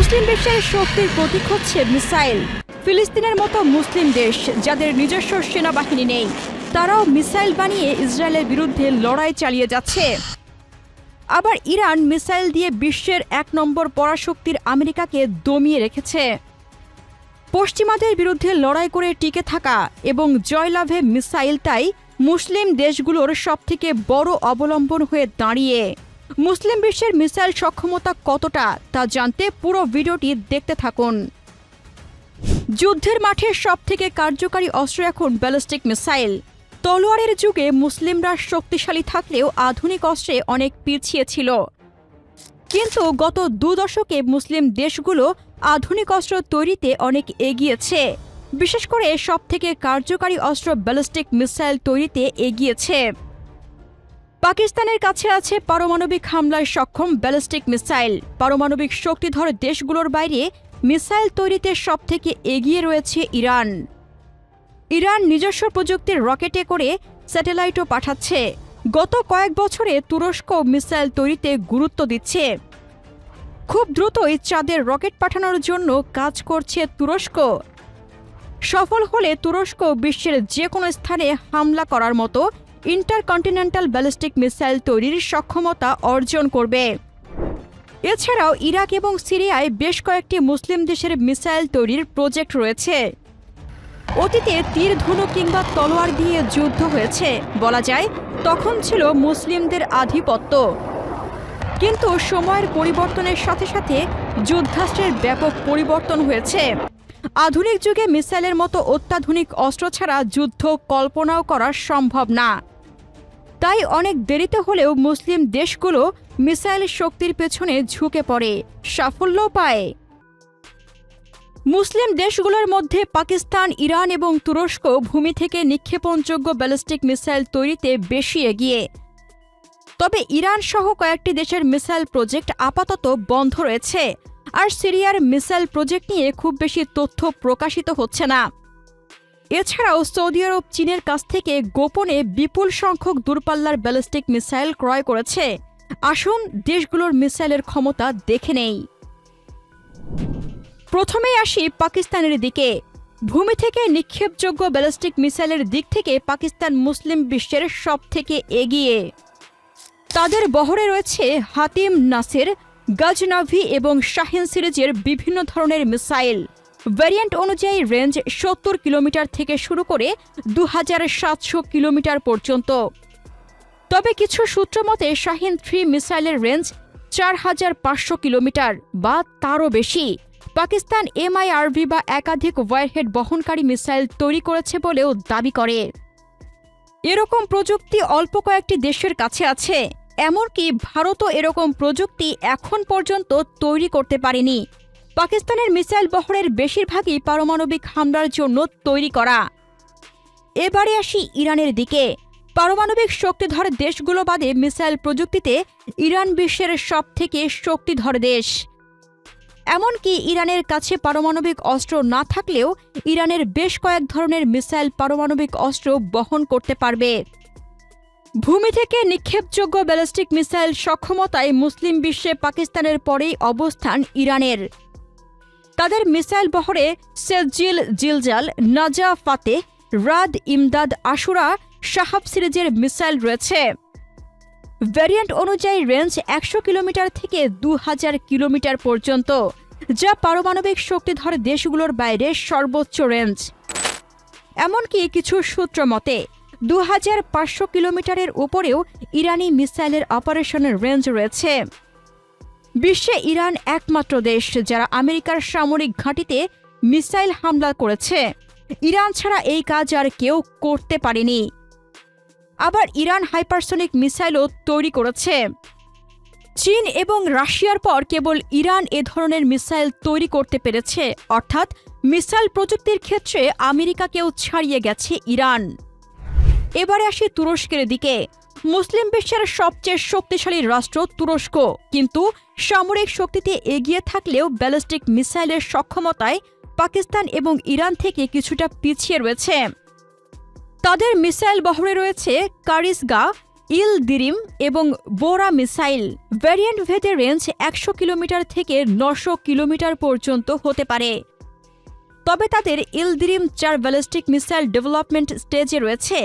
মুসলিম বিশ্বের শক্তির প্রতীক হচ্ছে মিসাইল। ফিলিস্তিনের মতো মুসলিম দেশ, যাদের নিজস্ব সেনাবাহিনী নেই, তারাও মিসাইল বানিয়ে ইসরায়েলের বিরুদ্ধে লড়াই চালিয়ে যাচ্ছে। আবার ইরান মিসাইল দিয়ে বিশ্বের এক নম্বর পরাশক্তির আমেরিকাকে দমিয়ে রেখেছে। পশ্চিমাদের বিরুদ্ধে লড়াই করে টিকে থাকা এবং জয়লাভে মিসাইল তাই মুসলিম দেশগুলোর সবথেকে বড় অবলম্বন হয়ে দাঁড়িয়ে। মুসলিম বিশ্বের মিসাইল সক্ষমতা কতটা তা জানতে পুরো ভিডিওটি দেখতে থাকুন। যুদ্ধের মাঠে সবথেকে কার্যকারী অস্ত্র এখন ব্যালিস্টিক মিসাইল। তলোয়ারের যুগে মুসলিমরা শক্তিশালী থাকলেও আধুনিক অস্ত্রে অনেক পিছিয়ে ছিল। কিন্তু গত দু দশকে মুসলিম দেশগুলো আধুনিক অস্ত্র তৈরিতে অনেক এগিয়েছে। বিশেষ করে সবথেকে কার্যকারী অস্ত্র ব্যালিস্টিক মিসাইল তৈরিতে এগিয়েছে। পাকিস্তানের কাছে আছে পারমাণবিক হামলায় সক্ষম ব্যালিস্টিক মিসাইল। পারমাণবিক শক্তিধর দেশগুলোর বাইরে মিসাইল তৈরিতে সবথেকে এগিয়ে রয়েছে ইরান। ইরান নিজস্ব প্রযুক্তির রকেটে করে স্যাটেলাইটও পাঠাচ্ছে। গত কয়েক বছরে তুরস্ক মিসাইল তৈরিতে গুরুত্ব দিচ্ছে। খুব দ্রুতই চাঁদের রকেট পাঠানোর জন্য কাজ করছে তুরস্ক। সফল হলে তুরস্ক বিশ্বের যে কোনো স্থানে হামলা করার মতো ইন্টারকন্টিনেন্টাল ব্যালিস্টিক মিসাইল তৈরির সক্ষমতা অর্জন করবে। এছাড়াও ইরাক এবং সিরিয়ায় বেশ কয়েকটি মুসলিম দেশের মিসাইল তৈরির প্রজেক্ট রয়েছে। অতীতে তীর ধনু কিংবা তলোয়ার দিয়ে যুদ্ধ হয়েছে, বলা যায়, তখন ছিল মুসলিমদের আধিপত্য। কিন্তু সময়ের পরিবর্তনের সাথে সাথে যুদ্ধাস্ত্রের ব্যাপক পরিবর্তন হয়েছে। আধুনিক যুগে মিসাইলের মতো অত্যাধুনিক অস্ত্র ছাড়া যুদ্ধ কল্পনাও করা সম্ভব না। তাই অনেক দেরিতে হলেও মুসলিম দেশগুলো মিসাইল শক্তির পেছনে ঝুঁকে পড়ে সাফল্যও পায়। মুসলিম দেশগুলোর মধ্যে পাকিস্তান, ইরান এবং তুরস্ক ভূমি থেকে নিক্ষেপণযোগ্য ব্যালিস্টিক মিসাইল তৈরিতে বেশি এগিয়ে। তবে ইরান সহ কয়েকটি দেশের মিসাইল প্রজেক্ট আপাতত বন্ধ রয়েছে। আর সিরিয়ার মিসাইল প্রজেক্ট নিয়ে খুব বেশি তথ্য প্রকাশিত হচ্ছে না। এছাড়াও সৌদি আরব, চীনের কাছ থেকে গোপনে বিপুল সংখ্যক দূরপাল্লার ব্যালিস্টিক মিসাইল ক্রয় করেছে। আসুন দেশগুলোর মিসাইলের ক্ষমতা দেখে নেই। প্রথমেই আসি পাকিস্তানের দিকে। ভূমি থেকে নিক্ষেপযোগ্য ব্যালিস্টিক মিসাইলের দিক থেকে পাকিস্তান মুসলিম বিশ্বের সব থেকে এগিয়ে। তাদের বহরে রয়েছে হাতিম নাসির গজনাভি এবং শাহিন সিরিজের বিভিন্ন ধরনের মিসাইল। ভ্যারিয়েন্ট অনুযায়ী রেঞ্জ সত্তর কিলোমিটার থেকে শুরু করে দু কিলোমিটার পর্যন্ত। তবে কিছু সূত্র মতে, শাহিন থ্রি মিসাইলের রেঞ্জ চার হাজার পাঁচশো কিলোমিটার বা তারও বেশি। পাকিস্তান এমআইআরভি বা একাধিক ওয়ারহেড বহনকারী মিসাইল তৈরি করেছে বলেও দাবি করে। এরকম প্রযুক্তি অল্প কয়েকটি দেশের কাছে আছে। এমনকি ভারতও এরকম প্রযুক্তি এখন পর্যন্ত তৈরি করতে পারেনি। পাকিস্তানের মিসাইল বহরের বেশিরভাগই পারমাণবিক হামলার জন্য তৈরি করা। এবারে আসি ইরানের দিকে। পারমাণবিক শক্তিধর দেশগুলো বাদে মিসাইল প্রযুক্তিতে ইরান বিশ্বের সবথেকে শক্তিধর দেশ। এমনকি ইরানের কাছে পারমাণবিক অস্ত্র না থাকলেও ইরানের বেশ কয়েক ধরনের মিসাইল পারমাণবিক অস্ত্র বহন করতে পারবে। ভূমি থেকে নিক্ষেপযোগ্য ব্যালিস্টিক মিসাইল সক্ষমতায় মুসলিম বিশ্বে পাকিস্তানের পরেই অবস্থান ইরানের। তাদের মিসাইল বহরে Sejjil Zelzal, Nazeat Fateh, Raad Emad Ashura Shahab সিরিজের মিসাইল রয়েছে। ভ্যারিয়েন্ট অনুযায়ী রেঞ্জ একশো কিলোমিটার থেকে দু হাজার কিলোমিটার পর্যন্ত, যা পারমাণবিক শক্তিধর দেশগুলোর বাইরে সর্বোচ্চ রেঞ্জ। এমনকি কিছু সূত্র মতে দু হাজার পাঁচশো কিলোমিটারের উপরেও ইরানি মিসাইলের অপারেশনের রেঞ্জ রয়েছে। বিশ্বে ইরান একমাত্র দেশ যারা আমেরিকার সামরিক ঘাঁটিতে মিসাইল হামলা করেছে। ইরান ছাড়া এই কাজ আর কেউ করতে পারেনি। আবার ইরান হাইপারসনিক মিসাইলও তৈরি করেছে। চীন এবং রাশিয়ার পর কেবল ইরান এ ধরনের মিসাইল তৈরি করতে পেরেছে। অর্থাৎ মিসাইল প্রযুক্তির ক্ষেত্রে আমেরিকাকেও ছাড়িয়ে গেছে ইরান। এবারে আসি তুরস্কের দিকে। মুসলিম বিশ্বের সবচেয়ে শক্তিশালী রাষ্ট্র তুরস্ক। কিন্তু সামরিক শক্তিতে এগিয়ে থাকলেও ব্যালিস্টিক মিসাইলের সক্ষমতায় পাকিস্তান এবং ইরান থেকে কিছুটা পিছিয়ে রয়েছে। তাদের মিসাইল বহরে রয়েছে কারিসগা, ইল দিরিম এবং বোরা মিসাইল। ভ্যারিয়েন্ট ভেদে রেঞ্জ একশো কিলোমিটার থেকে নশো কিলোমিটার পর্যন্ত হতে পারে। তবে তাদের ইলদিরিম চার ব্যালিস্টিক মিসাইল ডেভেলপমেন্ট স্টেজে রয়েছে,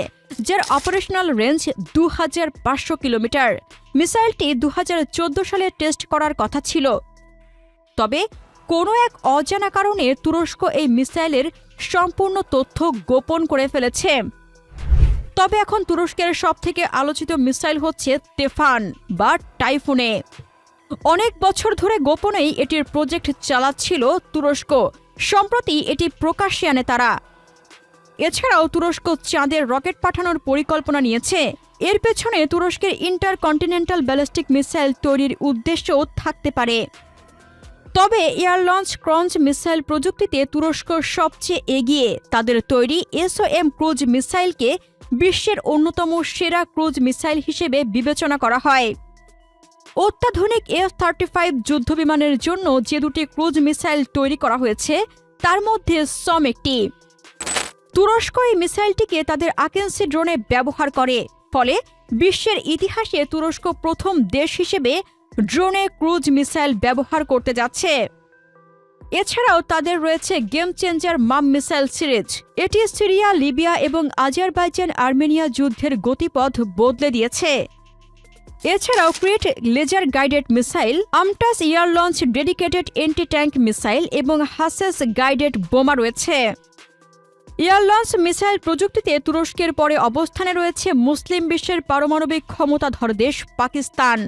যার অপারেশনাল রেঞ্জ দু হাজার পাঁচশো কিলোমিটার। মিসাইলটি দু হাজার চোদ্দ সালে টেস্ট করার কথা ছিল। তবে কোনো এক অজানা কারণে তুরস্ক এই মিসাইলের সম্পূর্ণ তথ্য গোপন করে ফেলেছে। তবে এখন তুরস্কের সবথেকে আলোচিত মিসাইল হচ্ছে তেফান বা টাইফুনে। অনেক বছর ধরে গোপনেই এটির প্রজেক্ট চালাচ্ছিল তুরস্ক। সম্প্রতি এটি প্রকাশ্যে আনে তারা। এছাড়াও তুরস্ক চাঁদের রকেট পাঠানোর পরিকল্পনা নিয়েছে। এর পেছনে তুরস্কের ইন্টারকন্টিনেন্টাল ব্যালিস্টিক মিসাইল তৈরির উদ্দেশ্যও থাকতে পারে। তবে এয়ার লঞ্চ ক্রঞ্চ মিসাইল প্রযুক্তিতে তুরস্ক সবচেয়ে এগিয়ে। তাদের তৈরি এসওএম ক্রুজ মিসাইলকে বিশ্বের অন্যতম সেরা ক্রুজ মিসাইল হিসেবে বিবেচনা করা হয়। অত্যাধুনিক এফ থার্টি ফাইভ যুদ্ধবিমানের জন্য যে দুটি ক্রুজ মিসাইল তৈরি করা হয়েছে, তার মধ্যে সম একটি। তুরস্ক এই মিসাইলটিকে তাদের আকেন্সি ড্রোনে ব্যবহার করে, ফলে বিশ্বের ইতিহাসে তুরস্ক প্রথম দেশ হিসেবে ড্রোনে ক্রুজ মিসাইল ব্যবহার করতে যাচ্ছে। এছাড়াও তাদের রয়েছে গেম চেঞ্জার মাম মিসাইল সিরিজ। এটি সিরিয়া, লিবিয়া এবং আজারবাইজান আর্মেনিয়া যুদ্ধের গতিপথ বদলে দিয়েছে। এছাড়াও ক্রিয়েট laser guided missile, আমটাস air launch dedicated anti tank missile এবং হাসেস গাইডেড বোমা রয়েছে। এয়ার লঞ্চ মিসাইল প্রযুক্তিতে তুরস্কের পরে অবস্থানে রয়েছে মুসলিম বিশ্বের পারমাণবিক ক্ষমতাধর দেশ পাকিস্তান।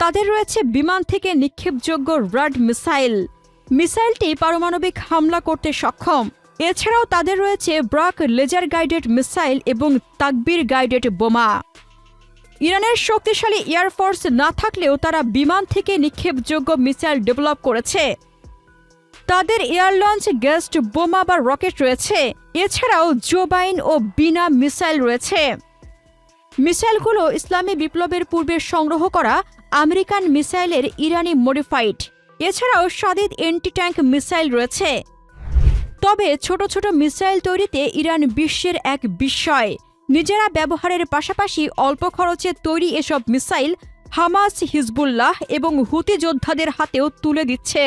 তাদের রয়েছে বিমান থেকে নিক্ষেপযোগ্য রাড মিসাইল। মিসাইলটি পারমাণবিক হামলা করতে সক্ষম। এছাড়াও তাদের রয়েছে ব্রাক লেজার গাইডেড মিসাইল এবং তাকবির গাইডেড বোমা। ইরানের শক্তিশালী এয়ারফোর্স না থাকলেও তারা বিমান থেকে নিক্ষেপযোগ্য মিসাইল ডেভেলপ করেছে। তাদের এয়ার লঞ্চ, গেস্ট বোমা বা রকেট রয়েছে। এছাড়াও জোবাইন ও বিনা মিসাইল রয়েছে। মিসাইলগুলো ইসলামী বিপ্লবের পূর্বে সংগ্রহ করা আমেরিকান মিসাইলের ইরানি মডিফাইড। এছাড়াও সাদিদ এন্টি ট্যাঙ্ক মিসাইল রয়েছে। তবে ছোট ছোট মিসাইল তৈরিতে ইরান বিশ্বের এক বিস্ময়। নিজেরা ব্যবহারের পাশাপাশি অল্প খরচে তৈরি এসব মিসাইল হামাস, হিজবুল্লাহ এবং হুতি যোদ্ধাদের হাতেও তুলে দিচ্ছে।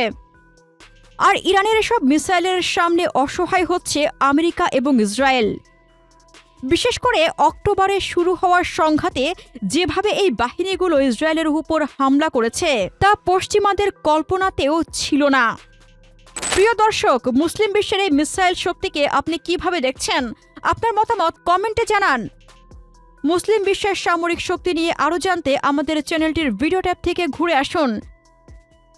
আর ইরানের এসব মিসাইলের সামনে অসহায় হচ্ছে আমেরিকা এবং ইসরায়েল। বিশেষ করে অক্টোবরে শুরু হওয়ার সংঘাতে যেভাবে এই বাহিনীগুলো ইসরায়েলের উপর হামলা করেছে, তা পশ্চিমাদের কল্পনাতেও ছিল না। প্রিয় দর্শক, মুসলিম বিশ্বের এই মিসাইল শক্তিকে আপনি কীভাবে দেখছেন? আপনার মতামত কমেন্টে জানান। মুসলিম বিশ্বের সামরিক শক্তি নিয়ে আরও জানতে আমাদের চ্যানেলটির ভিডিও ট্যাব থেকে ঘুরে আসুন।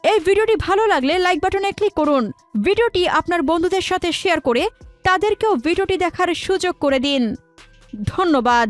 এই ভিডিওটি ভালো লাগলে লাইক বাটনে ক্লিক করুন। ভিডিওটি আপনার বন্ধুদের সাথে শেয়ার করে তাদেরকেও ভিডিওটি দেখার সুযোগ করে দিন। ধন্যবাদ।